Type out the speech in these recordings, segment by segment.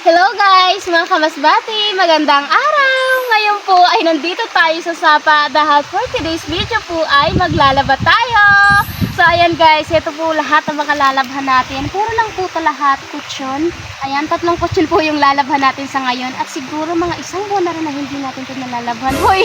Hello guys, mga kamasbati! Magandang araw! Ngayon po ay nandito tayo sa Sapa dahil for today's video po ay maglalaba tayo! So ayan guys, ito po lahat ng mga lalabhan natin. Puro lang po ito lahat, kutsyon. Ayan, tatlong kutsyon po yung lalabhan natin sa ngayon. At siguro mga isang buwan na rin na hindi natin ito nalalabhan. Hoy!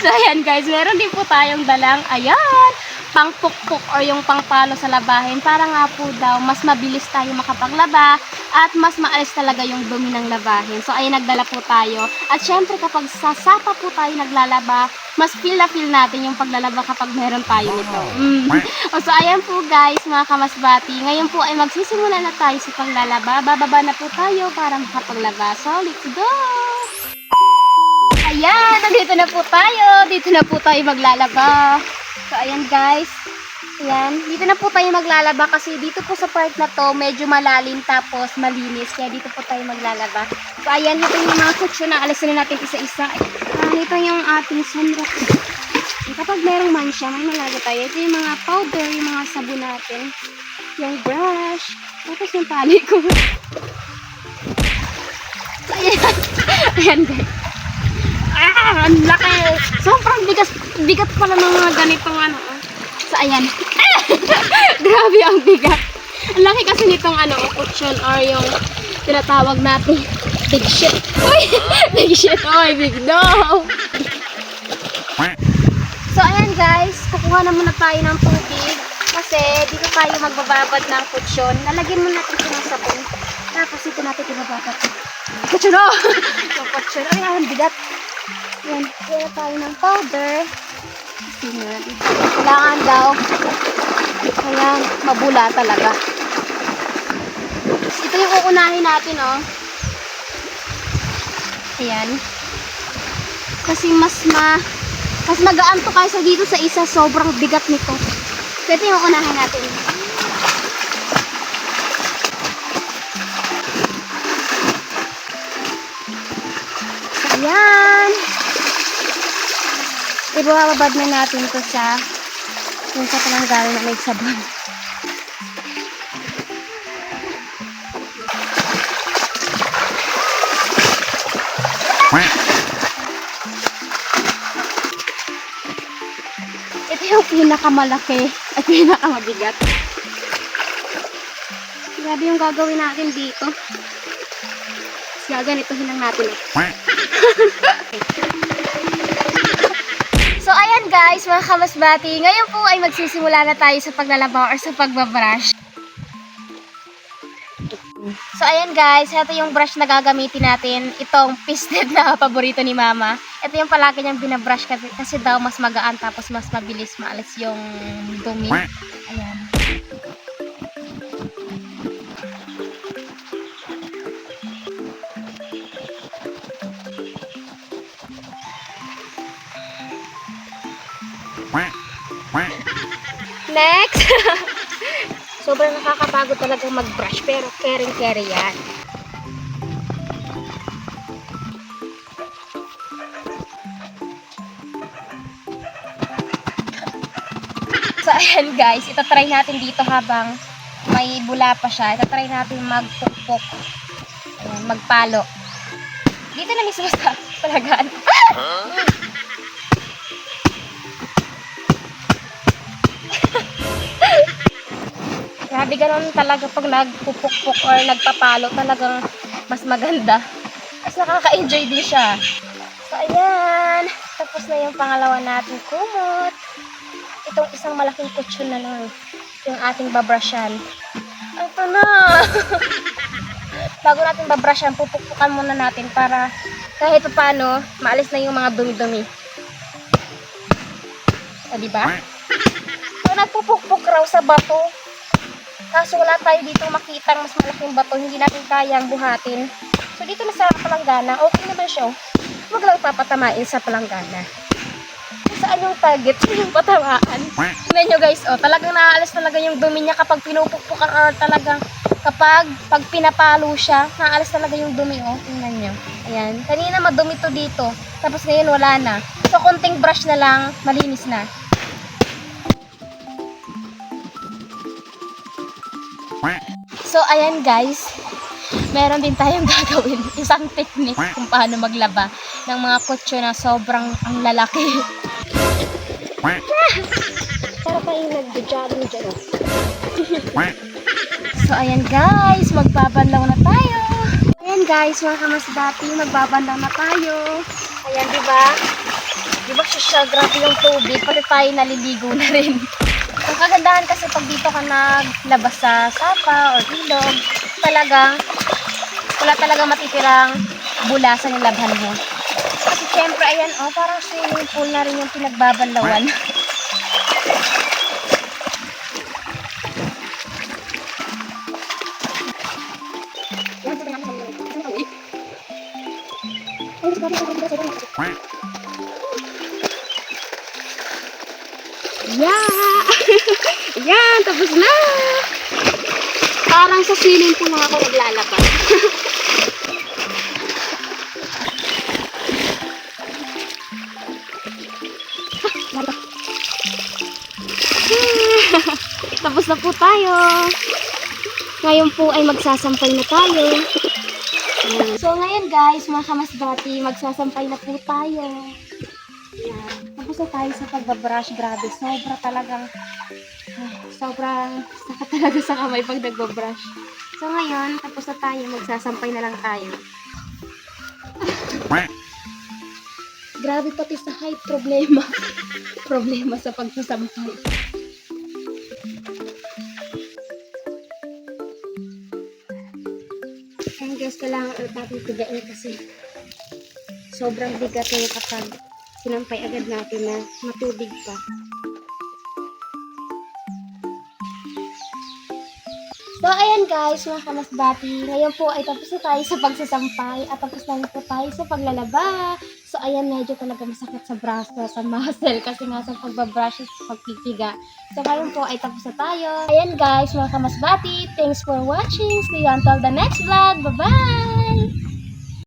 so ayan guys, meron din po tayong dalang, ayan, pangpukpuk or yung pangpalo sa labahin para nga po daw mas mabilis tayo makapaglaba at mas maalis talaga yung dumi ng labahin. So ayun nagdala po tayo. At syempre kapag sa sapa po tayo naglalaba, mas feel na feel natin yung paglalaba kapag meron tayo nito. Mm. O, so ayan po guys, mga kamasbati. Ngayon po ay magsisimula na tayo sa paglalaba. Bababa na po tayo para makapaglaba. So let's go! Ayan, nandito na po tayo. Dito na po tayo maglalaba. So, ayan guys. Ayan, dito na po tayo maglalaba kasi dito po sa part na to medyo malalim tapos malinis. Kaya dito po tayo maglalaba. So, ayan, ito yung mga kutsyo na alisin na natin isa-isa. Ah, ito yung ating sunrock. Kapag merong mansya, may nalagay tayo. Ito yung mga powder, yung mga sabon natin. Yung brush. Tapos yung tali ko. Ayan. ayan. Ah, ang laki. Sobrang bigat, bigat pala ng mga ganitong ano. Oh. So, ayan. Grabe ang bigat. Ang laki kasi nitong ano, kutsyon or yung tinatawag natin big shit. Uy! big shit. Uy, big no! So, ayan guys. Kukuha na muna tayo ng tubig. Kasi dito tayo magbababad ng kutsyon. Lalagyan muna natin ito ng sabon. Tapos ito natin ibababad. Kutsyon o! Yung kutsyon. Ay, ang bigat. Yan, kaya tayo ng powder. Diba? kailangan daw. Ayan, mabula talaga. Ito yung uunahin natin, oh. Ayan. Kasi mas ma mas magaan to kaysa dito sa isa, sobrang bigat nito. So, ito yung uunahin natin. Ayan. Ibababad na natin to sa yung sa palanggalan na may sabon. Ito yung pinakamalaki at pinakamabigat. Grabe yung gagawin natin dito. Tapos gaganituhin lang natin. eh. Guys, mga kamasbati, ngayon po ay magsisimula na tayo sa paglalaba or sa pagbabrush. So ayan guys, ito yung brush na gagamitin natin. Itong pisted na paborito ni mama. Ito yung palagi niyang binabrush kasi, kasi daw mas magaan tapos mas mabilis maalis yung dumi. Next! Sobrang nakakapagod talaga mag-brush pero caring-carry yan. So, ayan guys, itatry natin dito habang may bula pa siya. Itatry natin magpukpok. Ayan, magpalo. Dito na mismo sa palagaan. Grabe ganun talaga pag nagpupukpok or nagpapalo talagang mas maganda. Mas nakaka-enjoy din siya. So, ayan. Tapos na yung pangalawa natin kumot. Itong isang malaking kutsyon na lang yung ating babrushan. Ito na. Bago natin babrushan, pupukpukan muna natin para kahit paano, maalis na yung mga dumi-dumi. O, diba? So, nagpupukpok raw sa bato. Kaso wala tayo dito makita mas malaking bato, hindi natin kayang buhatin. So dito na sa palanggana, okay naman siya. oh. Huwag lang papatamain sa palanggana. Saan yung target? Yung patamaan. Tingnan nyo guys, oh, talagang naaalis talaga yung dumi niya kapag pinupukpukan or talagang kapag pag pinapalo siya, naaalis talaga yung dumi, oh. Tingnan nyo. Ayan. Kanina madumi to dito. Tapos ngayon wala na. So, konting brush na lang, malinis na. So, ayan guys. meron din tayong gagawin. Isang technique kung paano maglaba ng mga kutso na sobrang ang lalaki. Para kayo nagja-jogging dyan. So, ayan guys, magbabanlaw na tayo. Ayan guys, mga kamasbati, magbabanlaw na tayo. Ayan, di ba? Di ba siya, grabe yung tubig, pati tayo naliligo na rin. Ang kagandahan kasi pag dito ka naglabas sa sapa or ilog, talagang wala talaga matitirang bulasan yung labhan mo. Kasi syempre, ayan, oh, parang swimming pool na rin yung pinagbabanlawan. Yeah! Yan, tapos na! Parang sa swimming pool lang ako naglalabas. tapos na po tayo. Ngayon po ay magsasampay na tayo. So ngayon guys, mga kamasbati, magsasampay na po tayo. Yan. Na tayo sa pagbabrush. Grabe, sobra talagang, ay, sobrang sakit talaga sa kamay pag nagbabrush. So ngayon, tapos na tayo, magsasampay na lang tayo. Grabe pati sa height, problema. problema sa pagsasampay. Ayan guys, kailangan ulit natin tigain kasi sobrang bigat niya kapag sinampay agad natin na matubig pa. So, ayan guys, mga kamasbati. Ngayon po ay tapos na tayo sa pagsasampay at tapos na po tayo sa paglalaba. So, ayan, medyo talaga masakit sa braso, sa muscle kasi nga sa pagbabrush at pagpipiga. So, ngayon po ay tapos na tayo. Ayan guys, mga kamasbati. Thanks for watching. See you until the next vlog. Bye-bye!